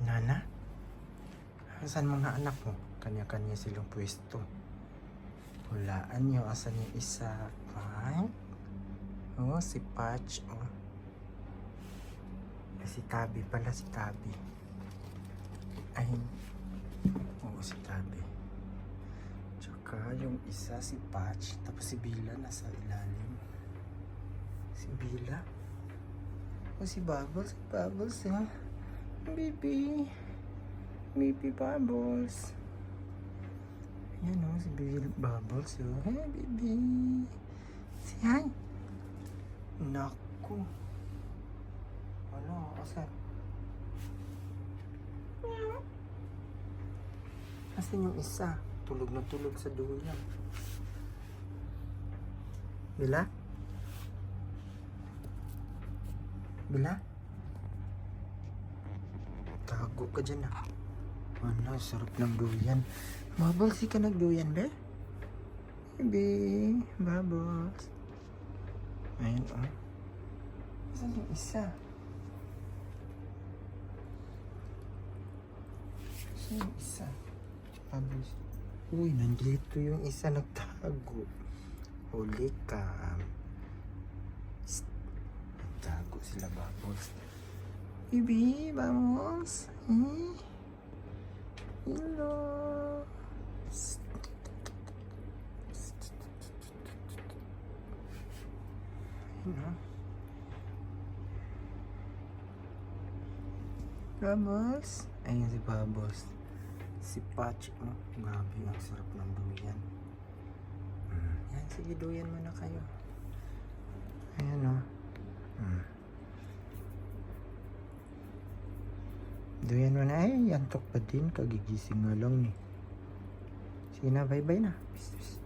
Nana? Asan mga anak mo? Kanya-kanya silang pwesto. Hulaan niyo asan yung isa. Ay? Oh, si Patch. Oh. Eh, Si Tabi pala, si Tabi. Ay. Oo, si Tabi. Tsaka yung isa si Patch. Tapos si Bila nasa ilalim. Si Bila. O si Bubbles. Si Bubbles, ha? Baby. Baby Bubbles. Ayan o, si Baby Bubbles. Oh. Hey, baby. Si hi. Naku. Ano, asan? Asan yung isa? Tulog na tulog sa duyan. Bila? Bila? Tago ka dyan ah. Ano, sarap ng duyan. Bubbles, ka nagduyan, be? Baby, Bubbles. Ayun, oh. Saan yung isa? Saan yung isa? Bubbles. Uy, nandito yung isa nagtago. Huli ka. Nagtago sila, Bubbles. Baby, vamos. Eh? Hello. Bubbles. Ayun si Bubbles. Si Patch. Oh, grabe, ang sarap ng duyan. Mm. Yan, sige, duyan mo na kayo. Ayan, oh. Mm. Duyan mo na. Ay, antok pa din. Kagigising nga lang, eh. Sige na, bye-bye na. Peace, peace.